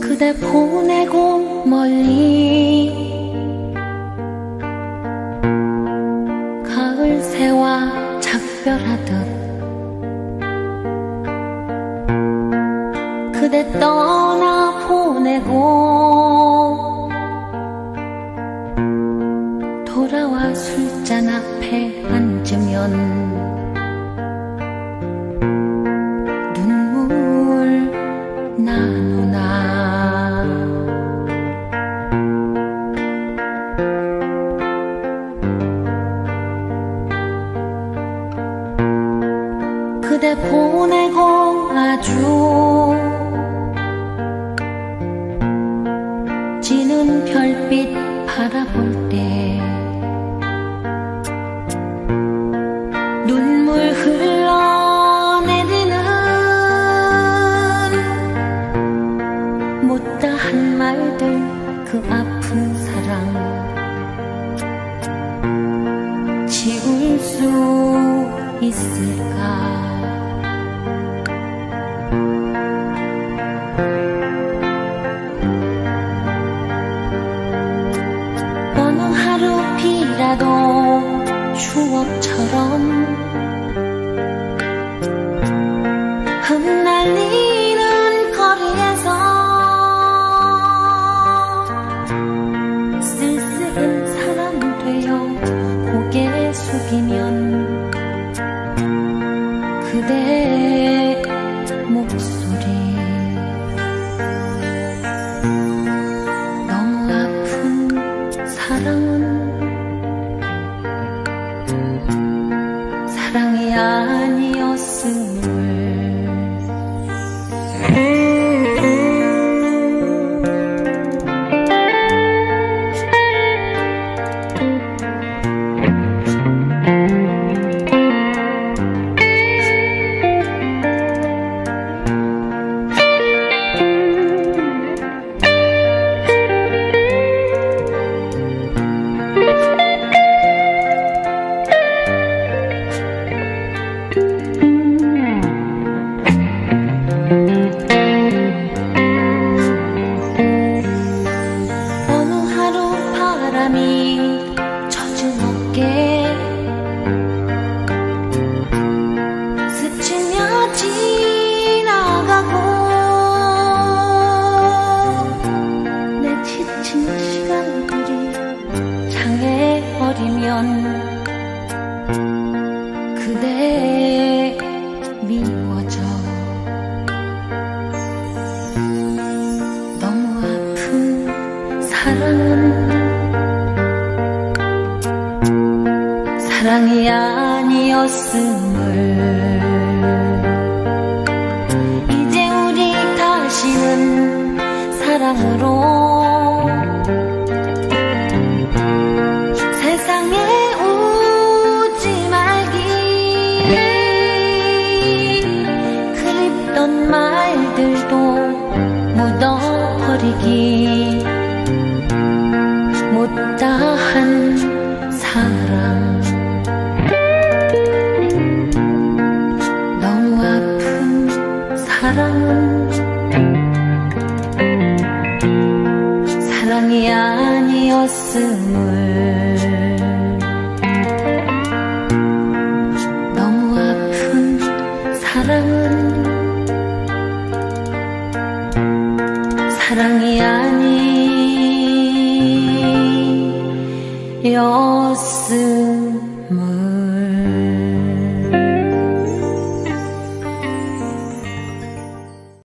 그대 보내고 멀리 가을 새와 작별하듯 그대 떠나 보내고 돌아와 술잔 앞에 앉으면 눈물 나누나. 그대 보내고 아주 지는 별빛 바라볼 한 말들 그 아픈 사랑. 지울 수 있을까? 어느 하루 비라도 추억처럼 사랑은 사랑이 아니었음 바람이 젖은 어깨 스치며 지나가고 내 지친 시간들이 장애버리면 사랑이 아니었음을. 이제 우리 다시는 사랑으로 세상에 웃지 말기. 그립던 말들도 묻어버리기 너무 아픈 사랑은 사랑이 아니었음을